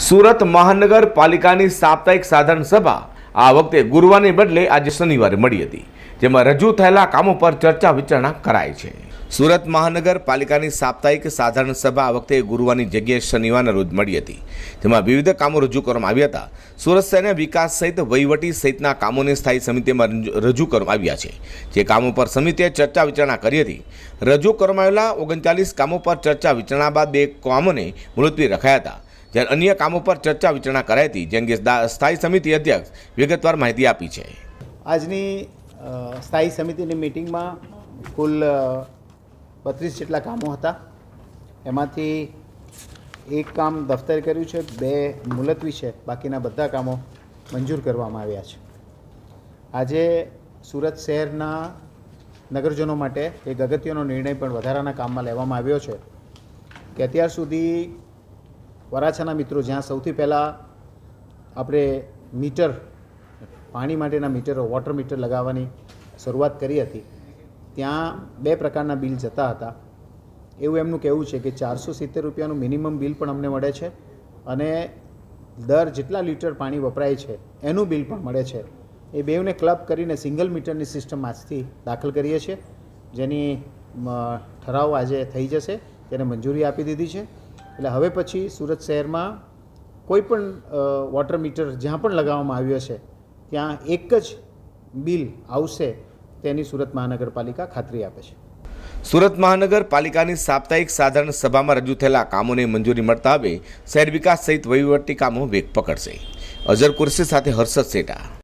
સુરત મહાનગરપાલિકાની સાપ્તાહિક સાધારણ સભા આ વખતે ગુરુવારને બદલે આજે શનિવારે મળી હતી, જેમાં રજૂ થયેલા કામો પર ચર્ચા વિચારણા કરાઈ છે. સુરત મહાનગરપાલિકાની સાપ્તાહિક સાધારણ સભા આ વખતે ગુરુવારની જગ્યાએ શનિવારના રોજ મળી હતી, જેમાં વિવિધ કામો રજૂ કરવામાં આવ્યા હતા. સુરત શહેરના વિકાસ સહિત વહીવટી સહિતના કામોને સ્થાયી સમિતિમાં રજૂ- રજૂ કરવામાં આવ્યા છે, જે કામો પર સમિતિએ ચર્ચા વિચારણા કરી હતી. રજૂ કરવામાં આવેલા ઓગણચાલીસ કામો પર ચર્ચા વિચારણા બાદ બે કામોને મુલતવી રખાયા હતા. જ્યારે અન્ય કામો પર ચર્ચા વિચારણા કરાઈ હતી જે અંગે સ્થાયી સમિતિ અધ્યક્ષ વિગતવાર માહિતી આપી છે. આજની સ્થાયી સમિતિની મિટિંગમાં કુલ બત્રીસ જેટલા કામો હતા. એમાંથી એક કામ દફતરે કર્યું છે, બે મુલતવી છે, બાકીના બધા કામો મંજૂર કરવામાં આવ્યા છે. આજે સુરત શહેરના નગરજનો માટે એક અગત્યનો નિર્ણય પણ વધારાના કામમાં લેવામાં આવ્યો છે, કે અત્યાર સુધી વરાછાના મિત્રો, જ્યાં સૌથી પહેલાં આપણે મીટર, પાણી માટેના મીટરો વોટર મીટર લગાવવાની શરૂઆત કરી હતી. ત્યાં બે પ્રકારના બિલ જતા હતા. એવું એમનું કહેવું છે કે ચારસો સિત્તેર રૂપિયાનું મિનિમમ બિલ પણ અમને મળે છે અને દર જેટલા લીટર પાણી વપરાય છે, એનું બિલ પણ મળે છે. એ બેઉને ક્લબ કરીને સિંગલ મીટરની સિસ્ટમ આજથી દાખલ કરીએ છીએ. જેની ઠરાવ આજે થઈ જશે. તેને મંજૂરી આપી દીધી છે. એટલે હવે પછી સુરત શહેરમાં કોઈ પણ વોટર મીટર જ્યાં પણ લગાવવામાં આવ્યો છે, ત્યાં એક જ બિલ આવશે તેની સુરત મહાનગરપાલિકા ખાતરી આપે છે. સુરત મહાનગરપાલિકાની સાપ્તાહિક સાધારણ સભામાં રજૂ થયેલા કામોને મંજૂરી મળતા હવે શહેર વિકાસ સહિત વહીવટી કામો વેગ પકડશે. અઝર કુરશી સાથે હર્ષદ સેટા.